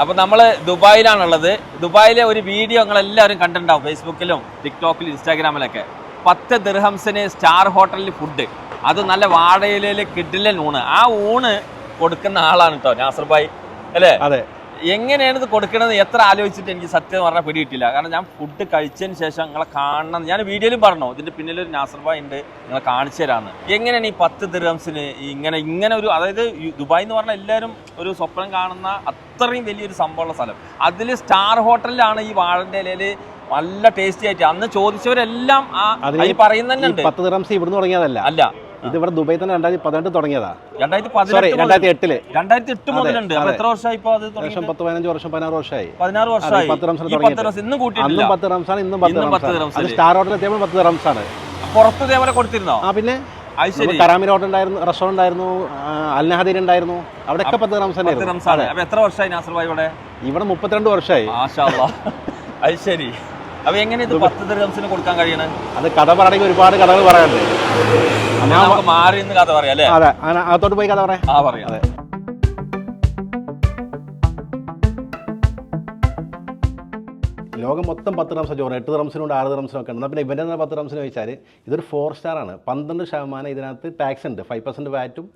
അപ്പൊ നമ്മൾ ദുബായിലാണുള്ളത്. ദുബായിലെ ഒരു വീഡിയോ നിങ്ങൾ എല്ലാവരും കണ്ടിട്ടുണ്ടാവും ഫേസ്ബുക്കിലും ടിക്ടോക്കിലും ഇൻസ്റ്റാഗ്രാമിലൊക്കെ. പത്ത് ദിർഹംസിന് സ്റ്റാർ ഹോട്ടലിൽ ഫുഡ് അത് നല്ല വാടയിലെ കിഡിലൻ ഊണ്. ആ ഊണ് കൊടുക്കുന്ന ആളാണ് കേട്ടോ നാസർ ഭായ് അല്ലേ? അതെ. എങ്ങനെയാണ് ഇത് കൊടുക്കണത് എത്ര ആലോചിച്ചിട്ട് എനിക്ക് സത്യം പറഞ്ഞാൽ പിടി കിട്ടില്ല കാരണം ഞാൻ ഫുഡ് കഴിച്ചതിന് ശേഷം നിങ്ങളെ കാണണം ഞാൻ വീഡിയോയിലും പറഞ്ഞു? ഇതിന്റെ പിന്നിൽ ഒരു നാസർബായ് ഉണ്ട് നിങ്ങളെ കാണിച്ചു തരാമെന്ന് എങ്ങനെയാണ് ഈ പത്ത് ദിർഹംസിന് ഇങ്ങനെ ഇങ്ങനെ ഒരു അതായത് ദുബായ് എന്ന് പറഞ്ഞാൽ എല്ലാവരും ഒരു സ്വപ്നം കാണുന്ന അത്രയും വലിയൊരു സംഭവമുള്ള സ്ഥലം. അതിൽ സ്റ്റാർ ഹോട്ടലിലാണ് ഈ വാഴന്റെ ഇലയിൽ നല്ല ടേസ്റ്റി ആയിട്ട്. അന്ന് ചോദിച്ചവരെല്ലാം ആ ഉണ്ട്. പത്ത് ദിർഹംസ് ഇവിടുന്ന് തുടങ്ങിയതല്ല. അല്ല. ഇത് ഇവിടെ ദുബായി തന്നെ രണ്ടായിരത്തി പതിനെട്ട് തുടങ്ങിയതാ. രണ്ടായിരത്തി സോറി രണ്ടായിരത്തി എട്ടിൽ. രണ്ടായിരത്തി എട്ട് മുതലുണ്ട്. എത്ര വർഷമായി തുടങ്ങിയിട്ട്? പത്ത് പതിനഞ്ച് വർഷം പതിനാറ് വർഷമായി. പതിനാറ് വർഷമായി. പത്ത് റംസിന് ഈ പത്ത് തുടങ്ങിയിട്ട്. റംസ് ഇന്നും കൂട്ടിയിട്ടില്ല. അന്നും പത്ത് റംസാൻ ഇന്നും പത്ത് റംസിൽ. സ്റ്റാർ ഹോട്ടൽ എത്തിയപ്പോൾ പത്ത് റംസാണ് പുറത്ത് ഇതേപോലെ കൊടുത്തിരുന്നോ? ആ പിന്നെ? കരാമിൻ ഹോട്ടൽ ഉണ്ടായിരുന്നു റെസ്റ്റോറന്റ് ഉണ്ടായിരുന്നു അൽനഹദീൻ ഉണ്ടായിരുന്നു. അവിടെയൊക്കെ പത്ത് റംസ് പത്ത് റംസാൻ. എത്ര വർഷമായി നാസർ ഭായി ഇവിടെ? ഇവിടെ മുപ്പത്തിരണ്ട് വർഷമായി. അത് ശരി. അപ്പൊ എങ്ങനെ ഇത് പത്ത് ദിർഹംസിന് കൊടുക്കാൻ കഴിയണേ? അത് കഥ പറയണമെങ്കിൽ ഒരുപാട് കഥകൾ പറയാനുണ്ട്. മാറി നിന്ന് കഥ പറയാം അല്ലേ? അതെ അങ്ങനെ അകത്തോട്ട് പോയി കഥ പറയാം. ആ പറയാം. അതെ. ലോകം മൊത്തം പത്ത് റംസ് ചോറ് എട്ട് റംസിനുണ്ട് ആറ് റംസിനും ഒക്കെ ഉണ്ട്. എന്നാൽ പിന്നെ ഇവന്റെ തന്നെ പത്ത് റംസിന് ചോദിച്ചാൽ ഇതൊരു ഫോർ സ്റ്റാർ ആണ്. പന്ത്രണ്ട് ശതമാനം ഇതിനകത്ത് ടാക്സ് ഉണ്ട്. ഫൈവ് പെർസെന്റ് വാറ്റും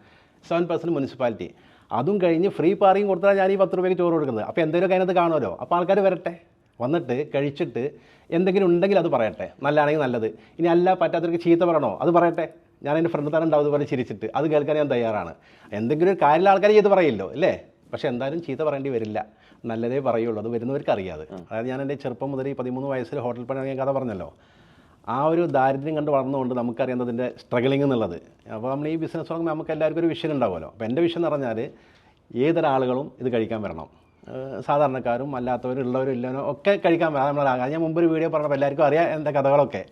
സെവൻ പെർസെന്റ് മുനിസിപ്പാലിറ്റി അതും കഴിഞ്ഞ് ഫ്രീ പാർക്കിംഗ് കൊടുത്താൽ ഞാൻ ഈ പത്ത് രൂപയ്ക്ക് ചോറ് കൊടുക്കുന്നത്. അപ്പോൾ എന്തെങ്കിലുമൊക്കെ അതിനകത്ത് കാണുമല്ലോ. അപ്പോൾ ആൾക്കാർ വരട്ടെ. വന്നിട്ട് കഴിച്ചിട്ട് എന്തെങ്കിലും ഉണ്ടെങ്കിൽ അത് പറയട്ടെ. നല്ലതാണെങ്കിൽ നല്ലത്. ഇനി അല്ല പറ്റാത്തവർക്ക് ചീത്ത പറയണോ? അത് പറയട്ടെ. ഞാൻ എന്റെ ഫ്രണ്ട് തന്നെ ഉണ്ടാവും അതുപോലെ ചിരിച്ചിട്ട്. അത് കേൾക്കാൻ ഞാൻ തയ്യാറാണ്. എന്തെങ്കിലും ഒരു കാര്യമുള്ള ആൾക്കാർ ചെയ്ത് പറയില്ലോ അല്ലേ? പക്ഷേ എന്തായാലും ചീത്ത പറയേണ്ടി വരില്ല. നല്ലതേ പറയുള്ളൂ. അത് വരുന്നവർക്ക് അറിയാതെ. അതായത് ഞാൻ എന്റെ ചെറുപ്പം മുതൽ ഈ പതിമൂന്ന് വയസ്സിൽ ഹോട്ടൽ പണി ഇറങ്ങിയ കഥ പറഞ്ഞല്ലോ. ആ ഒരു ദാരിദ്ര്യം കണ്ട് വളർന്നുകൊണ്ട് നമുക്കറിയാം അതിന്റെ സ്ട്രഗിളിംഗ് എന്നുള്ളത്. അപ്പോൾ നമ്മൾ ഈ ബിസിനസ് തുടങ്ങുമ്പോൾ നമുക്ക് എല്ലാവർക്കും ഒരു വിഷൻ ഉണ്ടാവുമല്ലോ. അപ്പോൾ എന്റെ വിഷൻ എന്ന് പറഞ്ഞാൽ ഏതൊരാളുകളും ഇത് കഴിക്കാൻ വരണം. സാധാരണക്കാരും അല്ലാത്തവരും ഉള്ളവരും ഇല്ലവരും ഒക്കെ കഴിക്കാൻ വരാം നമ്മൾ ഞാൻ മുമ്പ് ഒരു വീഡിയോ പറഞ്ഞപ്പോൾ എല്ലാവർക്കും അറിയാം എന്റെ കഥകളൊക്കെ.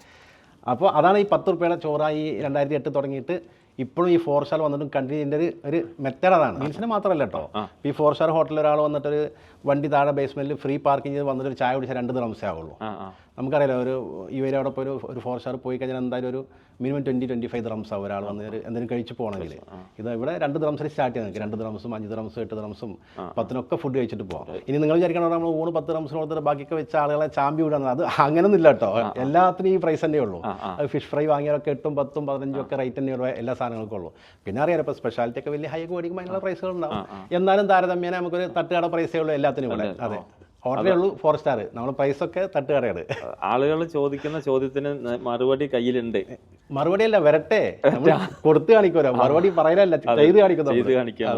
അപ്പോൾ അതാണ് ഈ പത്ത് റുപ്യയുടെ ചോറായി രണ്ടായിരത്തി എട്ട് തുടങ്ങിയിട്ട് ഇപ്പോഴും ഈ ഫോർ സ്റ്റാർ വന്നിട്ടും കണ്ടിന്യൂന്റെ ഒരു ഒരു മെത്തേഡ് അതാണ്. മീൻസിന് മാത്രമല്ല കേട്ടോ. ഈ ഫോർ സ്റ്റാർ ഹോട്ടലിൽ ഒരാൾ വന്നിട്ടൊരു വണ്ടി താഴെ ബേസ്മെന്റിൽ ഫ്രീ പാർക്കിംഗ് ചെയ്ത് വന്നിട്ട് ഒരു ചായ കുടിച്ചാൽ രണ്ട് ദിവസമേ ആവുള്ളൂ. നമുക്കറിയാലോ ഒരു ഈ വരെ അവിടെ പോയി ഒരു ഒരു ഫോർ സ്റ്റാർ പോയി കഴിഞ്ഞാൽ എന്തായാലും ഒരു minimum twenty twenty five dirhams ആവും ഒരാൾ വന്ന് ഒരു എന്തെങ്കിലും കഴിച്ച് പോകണമെങ്കിൽ. ഇത് ഇവിടെ രണ്ട് ദ്രംസിൽ സ്റ്റാർട്ട് ചെയ്യാൻ നിങ്ങൾക്ക് രണ്ട് ദ്രംസും അഞ്ച് ദ്രംസും എട്ട് ദ്രംസും പത്തിനൊക്കെ ഫുഡ് കഴിച്ചിട്ട് പോകാം ഇനി നിങ്ങൾ വിചാരിക്കണം നമ്മൾ ഊണ് പത്ത് ദ്രംസിന് കൊടുത്തിട്ട് ബാക്കിയൊക്കെ വെച്ച ആളുകളെ ചാമ്പി വിടുന്നത് അത് അങ്ങനെയൊന്നും ഇല്ല കേട്ടോ എല്ലാത്തിനും ഈ പ്രൈസ് തന്നെ ഉള്ളൂ. ഫിഷ് ഫ്രൈ വാങ്ങിയാലൊക്കെ എട്ടും പത്തും പതിനഞ്ചും ഒക്കെ റേറ്റ് തന്നെയുള്ള എല്ലാ സാധനങ്ങൾക്കും ഉള്ളൂ പിന്നെ അറിയാലോ ഇപ്പോൾ സ്പെഷ്യാലിറ്റി ഒക്കെ വലിയ ഹൈ മേടിക്കുമ്പോൾ അതിനുള്ള പ്രൈസുകൾ ഉണ്ടാവും എന്നാലും താരതമ്യേന നമുക്കൊരു തട്ടുകട പ്രൈസേ ഉള്ളൂ എല്ലാത്തിനും ഇവിടെ അതെ. ഹോട്ടലേ ഉള്ളൂ ഫോർ സ്റ്റാർ നമ്മൾ പ്രൈസ് ഒക്കെ തട്ടുകടയാണ്. ആളുകൾ ചോദിക്കുന്ന ചോദ്യത്തിന് മറുപടി കയ്യിലുണ്ട്. മറുപടിയല്ല വരട്ടെ. കൊടുത്തു കാണിക്കുമല്ലോ. മറുപടി പറയലല്ല ചെയ്ത് കാണിക്കുന്നു ചെയ്ത്. കാണിക്കുക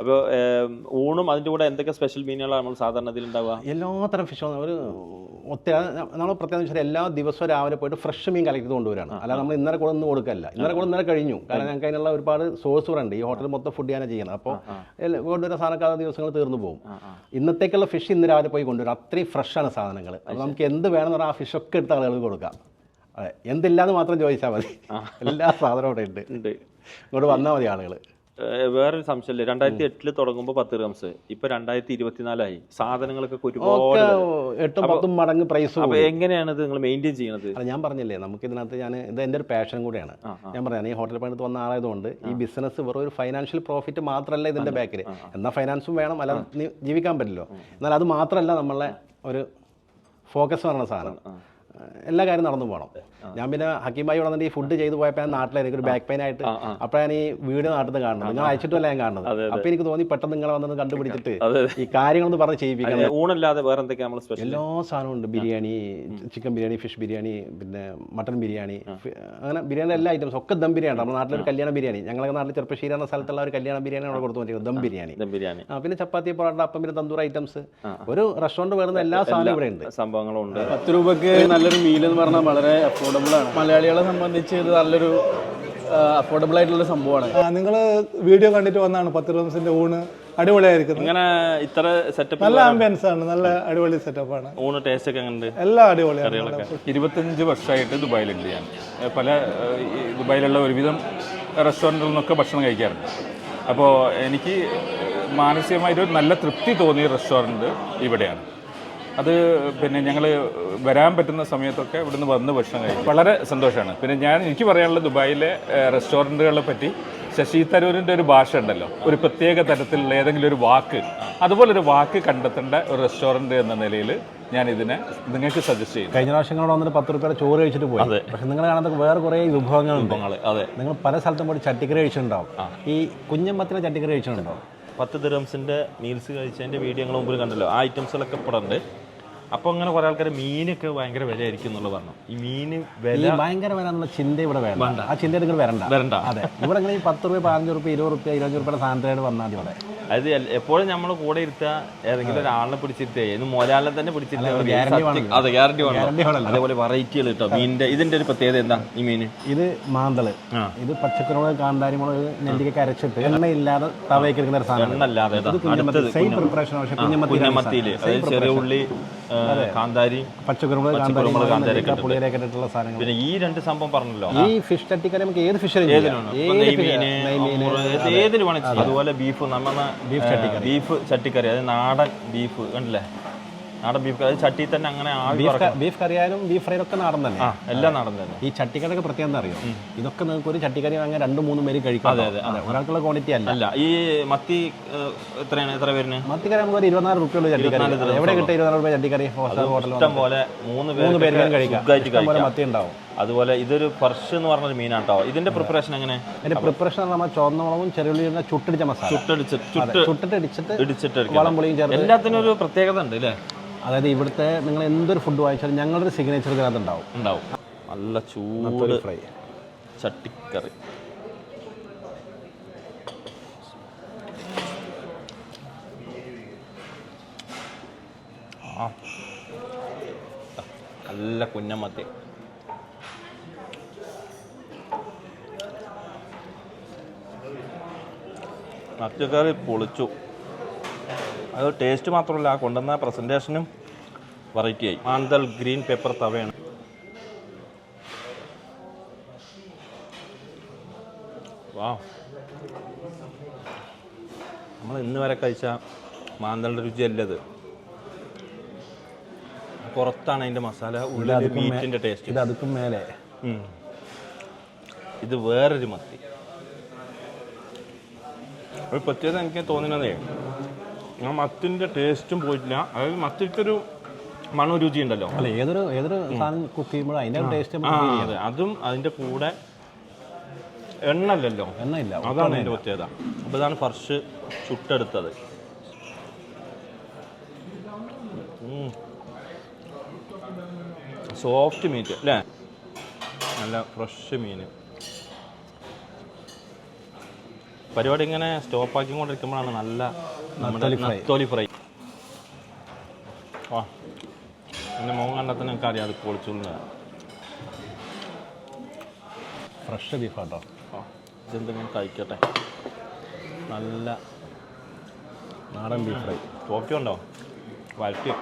അപ്പോൾ ഊണും അതിന്റെ കൂടെ എന്തൊക്കെ സ്പെഷ്യൽ മീനുകളാണ് നമ്മൾ സാധാരണ ഇതിൽ ഉണ്ടാവുക എല്ലാത്തരം ഫിഷും ഒരു ഒത്തിരി നമ്മൾ പ്രത്യേകം വെച്ചാൽ എല്ലാ ദിവസവും രാവിലെ പോയിട്ട് ഫ്രഷ് മീൻ കളക്ട് ചെയ്ത് കൊണ്ടുവരാണ് അല്ലാതെ നമ്മൾ ഇന്നലെ കൂടെ ഒന്നും കൊടുക്കല്ല. ഇന്നലെ കൂടെ ഇന്നലെ കഴിഞ്ഞു. കാരണം ഞങ്ങൾക്ക് അതിനുള്ള ഒരുപാട് സോഴ്സ് ഉണ്ട്. ഈ ഹോട്ടൽ മൊത്തം ഫുഡ് ഞാനാണ് ചെയ്യുന്നത്. അപ്പോൾ കൊണ്ടുവരുന്ന സാധനമൊക്കെ ആ ദിവസങ്ങൾ തീർന്നു പോകും. ഇന്നത്തേക്കുള്ള ഫിഷ് ഇന്ന് രാവിലെ പോയി കൊണ്ടുവരും. അത്രയും ഫ്രഷാണ് സാധനങ്ങൾ അപ്പോൾ നമുക്ക് എന്ത് വേണമെന്ന് പറഞ്ഞാൽ ആ ഫിഷൊക്കെ എടുത്ത് ആളുകൾക്ക് കൊടുക്കാം. അതെ. എന്തില്ലാന്ന് മാത്രം ചോദിച്ചാൽ മതി. എല്ലാ സാധനവും അവിടെ ഉണ്ട്. ഇങ്ങോട്ട് വന്നാൽ മതി ആളുകൾ വേറൊരു സംശയമില്ല. രണ്ടായിരത്തി എട്ടിൽ തുടങ്ങുമ്പോൾ പത്ത് ഗ്രാംസ്. ഇപ്പൊ രണ്ടായിരത്തി ഇരുപത്തിനാലായി സാധനങ്ങൾക്കൊക്കെ ഒരുപാട്. എട്ടും പത്തും മടങ്ങ് പ്രൈസ് അപ്പൊ എങ്ങനെയാണ് ഇത് നിങ്ങൾ മെയിന്റെയിൻ ചെയ്യുന്നത് ഞാൻ പറഞ്ഞില്ലേ നമുക്ക് ഇതിനകത്ത് ഞാൻ ഇത് എന്റെ ഒരു പാഷൻ കൂടിയാണ്. ഞാൻ പറയാം ഈ ഹോട്ടൽ പണിത്ത് വന്ന ആളായതുകൊണ്ട് ഈ ബിസിനസ് വെറും ഒരു ഫൈനാൻഷ്യൽ പ്രോഫിറ്റ് മാത്രമല്ല ഇതിന്റെ ബാക്കിൽ എന്നാൽ ഫൈനാൻസും വേണം അല്ല ജീവിക്കാൻ പറ്റില്ലോ. എന്നാൽ അത് മാത്രമല്ല നമ്മളെ ഒരു ഫോക്കസ് പറഞ്ഞ സാധനം. എല്ലാ കാര്യം നടന്നു പോകണം ഞാൻ പിന്നെ ഹക്കീമായി വന്നിട്ട് ഈ ഫുഡ് ചെയ്തു പോയപ്പോൾ ഞാൻ എനിക്കൊരു ബാക്ക് പെയിൻ ആയിട്ട് അപ്പോഴാണ് ഈ വീട് നാട്ടിൽ നിന്ന് കാണുന്നത് നിങ്ങൾ അയച്ചിട്ടല്ല ഞാൻ കാണുന്നത്. അപ്പൊ എനിക്ക് തോന്നി പെട്ടെന്ന് നിങ്ങളെ വന്നത് കണ്ടുപിടിച്ചിട്ട് ഈ കാര്യങ്ങളൊന്ന് പറഞ്ഞ് ചെയ്യിപ്പിക്കണം. ഊണല്ലാതെ വേറെ എന്തൊക്കെയാ നമ്മൾ എല്ലാ സാധനവും ഉണ്ട്. ബിരിയാണി ചിക്കൻ ബിരിയാണി ഫിഷ് ബിരിയാണി പിന്നെ മട്ടൺ ബിരിയാണി അങ്ങനെ ബിരിയാണി എല്ലാ ഐറ്റംസ് ഒക്കെ ദം ബിരിയാണി നമ്മുടെ നാട്ടിലൊരു കല്യാണ ബിരിയാണി. ഞങ്ങളുടെ നാട്ടിൽ ചെറുപ്പശ്ശേരി എന്ന സ്ഥലത്തുള്ള ഒരു കല്യാണ ബിരിയാണി അവിടെ കൊടുത്തു ദം ബിരിയാണി. ദം ബിരിയാണി. പിന്നെ ചപ്പാത്തി പൊറോട്ട അപ്പം പിന്നെ തന്തൂർ ഐറ്റംസ് ഒരു റെസ്റ്റോറന്റ് വരുന്ന എല്ലാ സാധനവും ഇവിടെ ഉണ്ട്. സംഭവങ്ങളും ഉണ്ട്. പത്ത് രൂപക്ക് നല്ലൊരു മീൽ എന്ന് പറഞ്ഞാൽ വളരെ അഫോർഡബിൾ ആണ്. മലയാളികളെ സംബന്ധിച്ച് ഇത് നല്ലൊരു അഫോർഡബിൾ ആയിട്ടുള്ള സംഭവമാണ്. നിങ്ങൾ വീഡിയോ കണ്ടിട്ട് വന്നാണ് പത്ത് ദിവസത്തിന്റെ ഊണ് അടിപൊളിയായിരിക്കും ഇങ്ങനെ ഇത്ര സെറ്റപ്പ് നല്ല ആംബിയൻസ് ആണ് നല്ല അടിപൊളി സെറ്റപ്പ് ആണ്. ഊണ് ടേസ്റ്റ് ഒക്കെ എങ്ങനെയുണ്ട്? എല്ലാം അടിപൊളിയാണ് ഇരുപത്തഞ്ച് വർഷമായിട്ട് ദുബായിലുണ്ട് ഞാൻ. പല ദുബായിലുള്ള ഒരുവിധം റെസ്റ്റോറന്റുകളിൽ നിന്നൊക്കെ ഭക്ഷണം കഴിക്കാറുണ്ട്. അപ്പോൾ എനിക്ക് മാനസികമായിട്ട് ഒരു നല്ല തൃപ്തി തോന്നിയ റെസ്റ്റോറന്റ് ഇവിടെയാണ് അത് പിന്നെ ഞങ്ങൾ വരാൻ പറ്റുന്ന സമയത്തൊക്കെ ഇവിടുന്ന് വന്ന് ഭക്ഷണം കഴിക്കും. വളരെ സന്തോഷമാണ്. പിന്നെ ഞാൻ എനിക്ക് പറയാനുള്ളത് ദുബായിലെ റെസ്റ്റോറന്റുകളെ പറ്റി ശശി തരൂരിന്റെ ഒരു ഭാഷ ഉണ്ടല്ലോ. ഒരു പ്രത്യേക തരത്തിലുള്ള ഏതെങ്കിലും ഒരു വാക്ക്. അതുപോലെ ഒരു വാക്ക് കണ്ടെത്തേണ്ട ഒരു റെസ്റ്റോറന്റ് എന്ന നിലയിൽ ഞാൻ ഇതിനെ നിങ്ങൾക്ക് സജസ്റ്റ് ചെയ്യും കഴിഞ്ഞ പ്രാവശ്യം നിങ്ങളോട് വന്നിട്ട് പത്ത് റുപ്യയുടെ ചോറ് കഴിച്ചിട്ട് പോയി. പക്ഷെ നിങ്ങൾ കാണാൻ വേറെ കുറേ വിഭവങ്ങളുണ്ട്. വിഭവങ്ങൾ അതെ. നിങ്ങൾ പല സ്ഥലത്തും പോയി ചട്ടിക്കറി കഴിച്ചിട്ടുണ്ടാവും. ഈ കുഞ്ഞമ്പത്തിലെ ചട്ടിക്കറി കഴിച്ചിട്ടുണ്ടാവും പത്ത് ദിറംസിന്റെ മീൽസ് കഴിച്ചതിന്റെ വീഡിയോ നിങ്ങൾ മുമ്പിൽ കണ്ടല്ലോ. ആ ഐറ്റംസുകളൊക്കെ ഇവിടെ അപ്പോൾ അങ്ങനെ കുറെ ആൾക്കാർ മീനൊക്കെ ഭയങ്കര വിലയായിരിക്കും എന്നുള്ളത് പറഞ്ഞു. ഈ മീന് വില ഭയങ്കര വില എന്നുള്ള ചിന്ത ഇവിടെ വേണ്ട. ആ ചിന്ത നിങ്ങൾ വരണ്ട. വരണ്ട. അതെ. ഇവിടെ ഇങ്ങനെ ഈ പത്ത് രൂപ പതിനഞ്ച് രൂപ ഇരുപത് രൂപ ഇരുപത്തഞ്ച് റുപ്യയുടെ സാധനത്തിനായിട്ട് വന്നാൽ മതി ഇവിടെ. അത് എപ്പോഴും നമ്മൾ കൂടെ ഇരുത്തുക ഏതെങ്കിലും ഒരാളെ പിടിച്ചിരുത്തേ ഇന്ന് മോലാളിനെ തന്നെ പിടിച്ചിരുത്തേ അതെ ഗ്യാരണ്ടി വേണം. അതേപോലെ വെറൈറ്റികൾ കേട്ടോ മീനിന്റെ ഇതിന്റെ ഒരു പ്രത്യേകത എന്താ ഈ മീന്? ഇത് മാന്തൾ. ഇത് പച്ചക്കറിമുളക് കാന്താരിമുളക് നെല്ലിക്ക അരച്ചിട്ട് എണ്ണയില്ലാതെ തവയ്ക്ക് എടുക്കുന്ന ഒരു സാധനം. പക്ഷേ കുഞ്ഞമത്തി കുഞ്ഞമത്തിയിൽ ചെറിയ ഉള്ളി കാന്താരി പച്ചക്കറിമുളക് കാന്താരി കാന്താരി പുളിയിലൊക്കെ ഇട്ടിട്ടുള്ള സാധനങ്ങൾ. പിന്നെ ഈ രണ്ട് സംഭവം പറഞ്ഞല്ലോ. ഈ ഫിഷ് തട്ടിക്കറി നമുക്ക് ഏത് ഫിഷ് ഏതിനാണ് ഏതിൽ വേണം അതുപോലെ ബീഫ് നമ്മ ബീഫ് ചട്ടിക്കറി. ബീഫ് ചട്ടിക്കറി അത് നാടൻ ബീഫ് കണ്ടില്ലേ? നാടൻ ബീഫ് കറി ചട്ടി തന്നെ അങ്ങനെ ബീഫ് കറി ബീഫ് ഫ്രൈ ഒക്കെ നാടൻ തന്നെ. എല്ലാം നാടൻ തന്നെ. ഈ ചട്ടിക്കറിയൊക്കെ പ്രത്യേകം അറിയോ? ഇതൊക്കെ നിങ്ങൾക്ക് ഒരു ചട്ടിക്കറി വാങ്ങാൻ രണ്ട് മൂന്ന് പേര് കഴിക്കാം അതെ, അതെ. ഒരാൾക്കുള്ള ക്വാണ്ടിറ്റി അല്ല. അല്ല ഈ മത്തി എത്രയാണ്? എത്ര വരുന്നത് മത്തിക്കറി നമുക്ക് ഒരു ഇരുപത്തിനാല് റുപ്യ ഉള്ളൂ ചട്ടിക്കറി. എവിടെ കിട്ടും ഇരുപത്തിനാല് റുപ്യ ചട്ടിക്കറി? ഇഷ്ടം പോലെ മൂന്ന് പേർക്ക് കഴിക്കാം. പോലെ മത്തി ഉണ്ടാവും. അതുപോലെ ഇതൊരു പർഷ് എന്ന് പറഞ്ഞൊരു മീനാട്ടോ. ഇതിന്റെ പ്രിപ്പറേഷൻ എങ്ങനെ? അതിന്റെ പ്രിപ്പറേഷൻ നമ്മൾ ചുവന്ന മുളകും ചെറുള്ളിയുടെ ചുട്ടടിച്ച മസാല. ചുട്ടടിച്ച് ചുട്ടിട്ട് ഇടിച്ചിട്ട് ഇടിച്ചിട്ട് വളം പുളിയും ചേർത്ത് എല്ലാത്തിനും ഒരു പ്രത്യേകത ഉണ്ട് അല്ലേ അതായത് ഇവിടുത്തെ നിങ്ങൾ എന്തൊരു ഫുഡ് വാങ്ങിച്ചാലും ഞങ്ങളുടെ സിഗ്നേച്ചർ ഇതിനകത്ത് ഉണ്ടാവും. ഉണ്ടാവും. നല്ല ചൂട് ഫ്രൈ ചട്ടിക്കറി. നല്ല കുഞ്ഞമത്തി മത്തിക്കറി പൊളിച്ചു. അത് ടേസ്റ്റ് മാത്രമല്ല ആ കൊണ്ടുവന്ന പ്രസന്റേഷനും വെറൈറ്റി ആയി. മാന്തൽ ഗ്രീൻ പേപ്പർ തവയാണ്. വാ നമ്മൾ ഇന്ന് വരെ കഴിച്ച മാന്തളിന്റെ രുചിയല്ലത് പുറത്താണ് അതിന്റെ മസാല ഉള്ളിൽ മീറ്റിന്റെ ടേസ്റ്റ് ഇത് അതുക്കും മേലെ. ഇത് വേറൊരു മത്തി. ഒരു പ്രത്യേകത എനിക്ക് തോന്നുന്നതേ ആ മത്തിന്റെ ടേസ്റ്റും പോയിട്ടില്ല. അതായത് മത്തിക്കൊരു മണ രുചി ഉണ്ടല്ലോ. അല്ല ഏതൊരു ഏതൊരു സാധനം കുക്ക് ചെയ്യുമ്പോഴും അതിന്റെ ടേസ്റ്റ് അതെ. അതും അതിന്റെ കൂടെ എണ്ണ അല്ലല്ലോ എണ്ണയില്ല അതാണ് അതിന്റെ പ്രത്യേകത. അപ്പോൾ ഇതാണ് ഫർഷ് ചുട്ടെടുത്തത്. സോഫ്റ്റ് മീറ്റ് അല്ലേ? നല്ല ഫ്രഷ് മീൻ പരിപാടി ഇങ്ങനെ സ്റ്റോപ്പ് ആക്കിക്കൊണ്ടിരിക്കുമ്പോഴാണ് നല്ല നത്തോലി ഫ്രൈ. ആ എന്റെ മുഖം കണ്ടാൽ എനിക്ക് അറിയാം അത് പൊളിച്ചുള്ള ഫ്രഷ് ബീഫാട്ടോ ഇതെന്തെങ്കിലും കഴിക്കട്ടെ? നല്ല നാടൻ ബീഫ് ഫ്രൈ സോഫ്റ്റ് ഉണ്ടോ? വഴറ്റി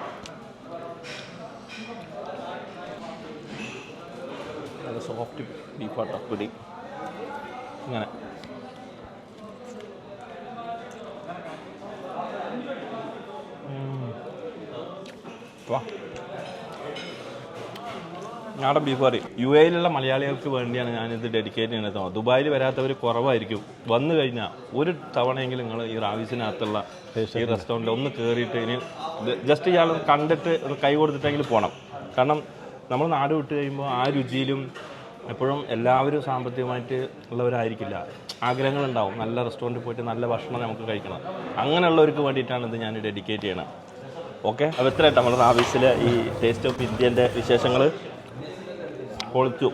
സോഫ്റ്റ് ബീഫാട്ടോ പിടി. ഇങ്ങനെ. നാടൻ ബീഫ് കറി യു എയിലുള്ള മലയാളികൾക്ക് വേണ്ടിയാണ് ഞാനിത് ഡെഡിക്കേറ്റ് ചെയ്യുന്നത്. ദുബായിൽ വരാത്തവർ കുറവായിരിക്കും. വന്നു കഴിഞ്ഞാൽ ഒരു തവണയെങ്കിലും നിങ്ങൾ ഈ റാവീസിനകത്തുള്ള ഈ റെസ്റ്റോറന്റിൽ ഒന്ന് കയറിയിട്ട് ഇനി ജസ്റ്റ് ഇയാൾ കണ്ടിട്ട് ഒന്ന് കൈ കൊടുത്തിട്ടെങ്കിലും പോകണം കാരണം നമ്മൾ നാട് വിട്ട് കഴിയുമ്പോൾ ആ രുചിയിലും എപ്പോഴും എല്ലാവരും സാമ്പത്തികമായിട്ട് ഉള്ളവരായിരിക്കില്ല. ആഗ്രഹങ്ങളുണ്ടാവും. നല്ല റെസ്റ്റോറന്റിൽ പോയിട്ട് നല്ല ഭക്ഷണം നമുക്ക് കഴിക്കണം. അങ്ങനെയുള്ളവർക്ക് വേണ്ടിയിട്ടാണ് ഇത് ഞാൻ ഡെഡിക്കേറ്റ് ചെയ്യണം. ഓക്കെ അപ്പോൾ ഇത്രയായിട്ട് നമ്മുടെ റാവീസിലെ ഈ ടേസ്റ്റ് ഓഫ് ഇന്ത്യന്റെ വിശേഷങ്ങൾ പൊളിച്ചു